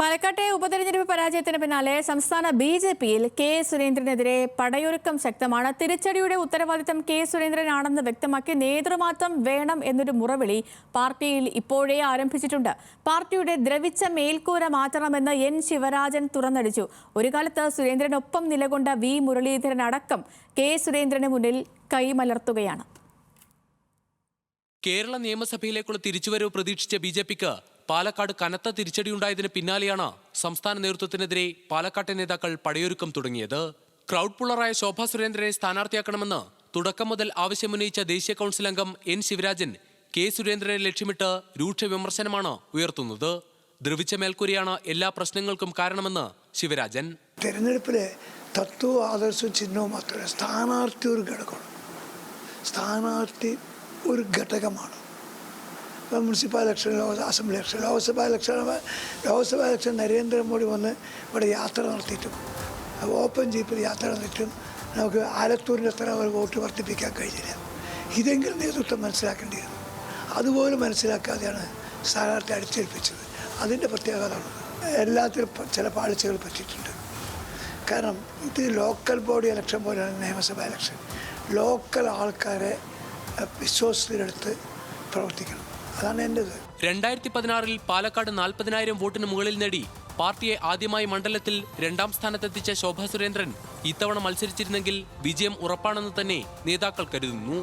പാലക്കാട്ടെ ഉപതെരഞ്ഞെടുപ്പ് പരാജയത്തിന് പിന്നാലെ സംസ്ഥാന ബി ജെ പിയിൽ കെ സുരേന്ദ്രനെതിരെ പടയൊരുക്കം ശക്തമാണ്. തിരിച്ചടിയുടെ ഉത്തരവാദിത്തം കെ സുരേന്ദ്രനാണെന്ന് വ്യക്തമാക്കി നേതൃമാറ്റം വേണം എന്നൊരു മുറവിളി പാർട്ടിയിൽ ഇപ്പോഴേ ആരംഭിച്ചിട്ടുണ്ട്. പാർട്ടിയുടെ ദ്രവിച്ച മേൽക്കൂര മാറ്റണമെന്ന് എൻ ശിവരാജൻ തുറന്നടിച്ചു. ഒരു കാലത്ത് സുരേന്ദ്രനൊപ്പം നിലകൊണ്ട വി മുരളീധരൻ അടക്കം കെ സുരേന്ദ്രന് മുന്നിൽ കൈമലർത്തുകയാണ്. കേരള നിയമസഭയിലേക്കുള്ള തിരിച്ചുവരവ് പ്രതീക്ഷിച്ച ബി ജെ പിക്ക് പാലക്കാട് കനത്ത തിരിച്ചടിയുണ്ടായതിന് പിന്നാലെയാണ് സംസ്ഥാന നേതൃത്വത്തിനെതിരെ പാലക്കാട്ടെ നേതാക്കൾ പടയൊരുക്കം തുടങ്ങിയത്. ക്രൗഡ് പുള്ളറായ ശോഭാ സുരേന്ദ്രനെ സ്ഥാനാർത്ഥിയാക്കണമെന്ന് തുടക്കം മുതൽ ആവശ്യമുന്നയിച്ച ദേശീയ കൗൺസിൽ അംഗം എൻ ശിവരാജൻ കെ സുരേന്ദ്രനെ ലക്ഷ്യമിട്ട് രൂക്ഷ വിമർശനമാണ് ഉയർത്തുന്നത്. ദ്രവിച്ച മേൽക്കൂരിയാണ് എല്ലാ പ്രശ്നങ്ങൾക്കും കാരണമെന്ന് ശിവരാജൻ. തെരഞ്ഞെടുപ്പിലെ തത്വവും ആദർശവും ചിഹ്നവും മാത്രമല്ല സ്ഥാനാർത്ഥി ഒരു ഘടകമാണ്. സ്ഥാനാർത്ഥി ഒരു ഘടകമാണ്. മുനിസിപ്പൽ ഇലക്ഷൻ ലോക assembly election Lok Sabha election Lok Sabha election Narendra Modi വന്ന് ഇവിടെ യാത്ര നടത്തിയിട്ടും. ഓപ്പൺ ജീപ്പിൽ യാത്ര നടത്തിയിട്ടും നമുക്ക് ആലത്തൂരിന്റെ അത്ര ഒരു വോട്ട് വർദ്ധിപ്പിക്കാൻ കഴിഞ്ഞില്ല. ഇതെങ്കിലും നേതൃത്വം മനസ്സിലാക്കേണ്ടിയിരുന്നു. അതുപോലും മനസ്സിലാക്കാതെയാണ് സ്ഥാനാർത്ഥി അടിച്ചേൽപ്പിച്ചത്. അതിന്റെ പ്രത്യേകത എല്ലാത്തിലും ചില പാളിച്ചകൾ പറ്റിയിട്ടുണ്ട്. കാരണം ഇത് ലോക്കൽ ബോഡി ഇലക്ഷൻ പോലെയാണ് നിയമസഭാ ഇലക്ഷൻ. ലോക്കൽ ആൾക്കാരെ വിശ്വാസത്തിലെടുത്ത് പ്രവർത്തിക്കണം. അതാണ് എന്റെത് രണ്ടായിരത്തി പതിനാറിൽ പാലക്കാട് നാൽപ്പതിനായിരം വോട്ടിന് മുകളിൽ നേടി പാർട്ടിയെ ആദ്യമായി മണ്ഡലത്തിൽ രണ്ടാം സ്ഥാനത്തെത്തിച്ച ശോഭാ സുരേന്ദ്രൻ ഇത്തവണ മത്സരിച്ചിരുന്നെങ്കിൽ വിജയം ഉറപ്പാണെന്ന് തന്നെ നേതാക്കൾ കരുതുന്നു.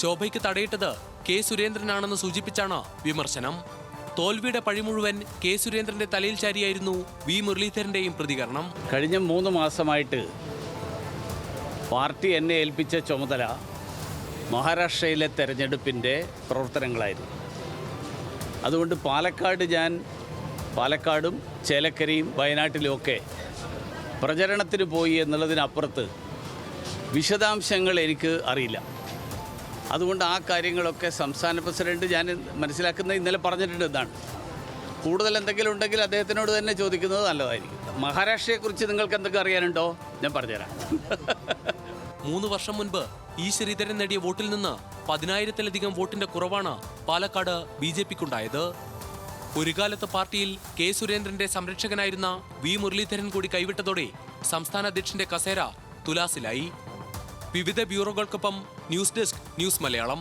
ശോഭയ്ക്ക് തടയിട്ടത് കെ സുരേന്ദ്രനാണെന്ന് സൂചിപ്പിച്ചാണ് വിമർശനം. തോൽവിയുടെ പഴി മുഴുവൻ കെ സുരേന്ദ്രന്റെ തലയിൽ ചാരിയായിരുന്നു വി മുരളീധരന്റെയും പ്രതികരണം. കഴിഞ്ഞ മൂന്ന് മാസമായിട്ട് പാർട്ടി എന്നെ ഏൽപ്പിച്ച ചുമതല മഹാരാഷ്ട്രയിലെ തെരഞ്ഞെടുപ്പിന്റെ പ്രവർത്തനങ്ങളായിരുന്നു. അതുകൊണ്ട് പാലക്കാട് ഞാൻ പാലക്കാടും ചേലക്കരയും വയനാട്ടിലുമൊക്കെ പ്രചരണത്തിന് പോയി എന്നുള്ളതിനപ്പുറത്ത് വിശദാംശങ്ങൾ എനിക്ക് അറിയില്ല. അതുകൊണ്ട് ആ കാര്യങ്ങളൊക്കെ സംസ്ഥാന പ്രസിഡന്റ് ഞാൻ മനസ്സിലാക്കുന്ന ഇന്നലെ പറഞ്ഞിട്ടുണ്ട് എന്നാണ് കൂടുതൽ എന്തെങ്കിലും ഉണ്ടെങ്കിൽ അദ്ദേഹത്തിനോട് തന്നെ ചോദിക്കുന്നത് നല്ലതായിരിക്കും. മഹാരാഷ്ട്രയെക്കുറിച്ച് നിങ്ങൾക്ക് എന്തൊക്കെ അറിയാനുണ്ടോ? ഞാൻ പറഞ്ഞുതരാം. മൂന്ന് വർഷം മുൻപ് ഈ ശ്രീധരൻ നേടിയ വോട്ടിൽ നിന്ന് പതിനായിരത്തിലധികം വോട്ടിന്റെ കുറവാണ് പാലക്കാട് ബി ജെ പിക്കുണ്ടായത്. ഒരു കാലത്ത് പാർട്ടിയിൽ കെ സുരേന്ദ്രന്റെ സംരക്ഷകനായിരുന്ന വി മുരളീധരൻ കൂടി കൈവിട്ടതോടെ സംസ്ഥാന അധ്യക്ഷന്റെ കസേര തുലാസിലായി. വിവിധ ബ്യൂറോകൾക്കൊപ്പം ന്യൂസ് ഡെസ്ക് ന്യൂസ് മലയാളം.